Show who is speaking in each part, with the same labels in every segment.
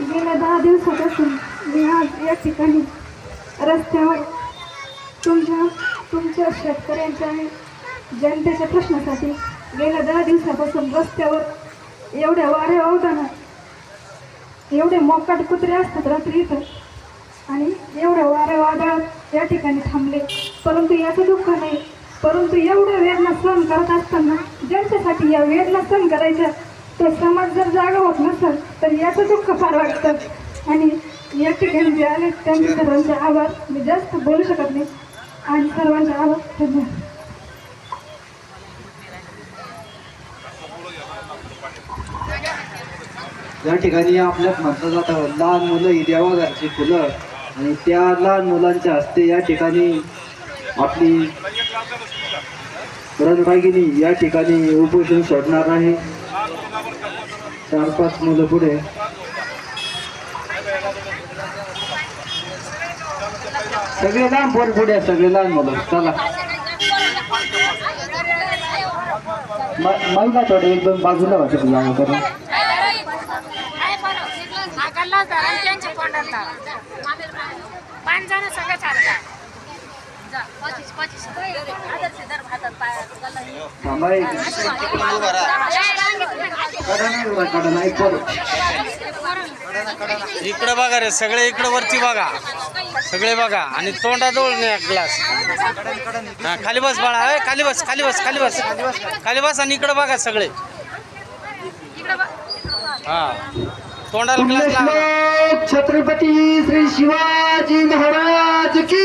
Speaker 1: गेल्या दहा दिवसापासून मी आज या ठिकाणी रस्त्यावर तुमच्या तुमच्या शेतकऱ्यांच्या आणि जनतेच्या प्रश्नासाठी गेल्या दहा दिवसापासून रस्त्यावर एवढ्या वाऱ्या होताना एवढे मोकाट कुत्रे असतात रात्री इथं आणि एवढ्या वाऱ्या वादळात या ठिकाणी थांबले. परंतु याचं दुःख नाही. परंतु एवढ्या वेदना सहन करत असताना ज्यांच्यासाठी या वेदना सहन करायच्या तो समाज जर जागा होत नसेल तर याचं दुःख फार वाटतं. आणि या ठिकाणी जे आले त्यांचे सर्वांचे आभार. मी जास्त बोलू शकत नाही. आणि सर्वांचे आभार. धन्यवाद.
Speaker 2: या ठिकाणी आपल्यात म्हटलं जातं लहान मुलं ही देवाघरची फुलं. आणि त्या लहान मुलांच्या हस्ते या ठिकाणी आपली रणरागिनी या ठिकाणी उपोषण सोडणार आहे. चार पाच मुलं पुढे. सगळे लहान पोर पुढे सगळे लहान मुलं. चला. महिला थोडे एकदम बाजूला वाटत तुला करून
Speaker 3: पाच जण सगळं
Speaker 4: इकडे बघा रे सगळे इकडे वरती बघा. सगळे बघा. आणि तोंडाजवळ नाही ग्लास. हा खाली बस बाळा. ए, खाली बस खाली बस खाली बस. खाली बस आणि इकडे बघा सगळे. हा. तोंडाला ग्लास
Speaker 2: छत्रपती श्री शिवाजी महाराज की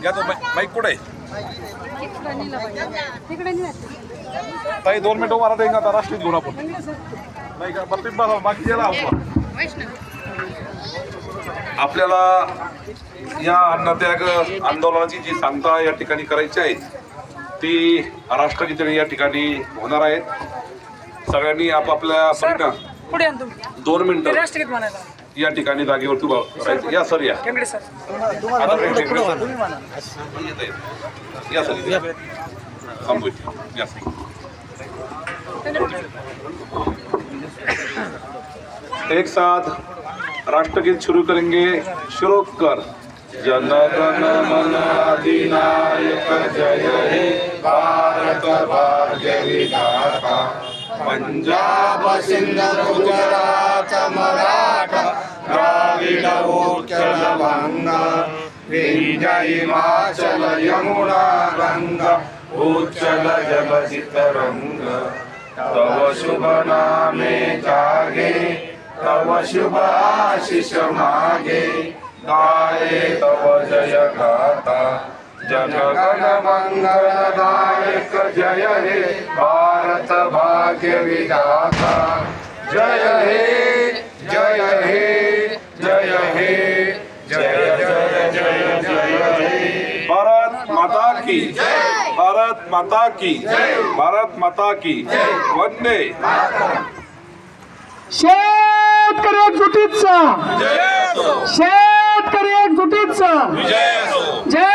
Speaker 5: घ्या तो कुठे आहे ताई दोन मिनिटं मला देईन आता राष्ट्रीय घेऊन आपण. नाही का? बत्तीस बसा बाकी आपण. आपल्याला या अन्नत्याग आंदोलनाची जी सांगता या ठिकाणी करायची आहे ती राष्ट्रगीते या ठिकाणी होणार आहेत. सगळ्यांनी आपापल्या परीनं
Speaker 6: पुढे
Speaker 5: दोन मिनिटं
Speaker 6: राष्ट्रगीत म्हणायला.
Speaker 5: या ठिकाणी जागेवरती उभं राहायचं. या सर या.
Speaker 6: सर.
Speaker 5: आता. या सर या. थांबू इथे. या सर. एक साथ राष्ट्रगीत शुरू करेंगे शुरू कर जनगण मन अधिनायक जय हे भारत भाग्य विधाता। पंजाब सिंध गुजरात मराठा द्राविड उत्कल बंगा विंध्य हिमाचल यमुना गंगा उच्चल जगजित रंग। तव शुभ नामे जागे। तव शुभ आशिष मागे. गाये तव जय गाता. जन गण मंगलदायक जय हे भारत भाग्य विधाता. जय हे जय हे जय हे जय जय जय जय हे. भारत माता की भारत माता की भारत माता की वंदे
Speaker 6: शेर एकजुटीचा शेतकरी एकजुटीचा जय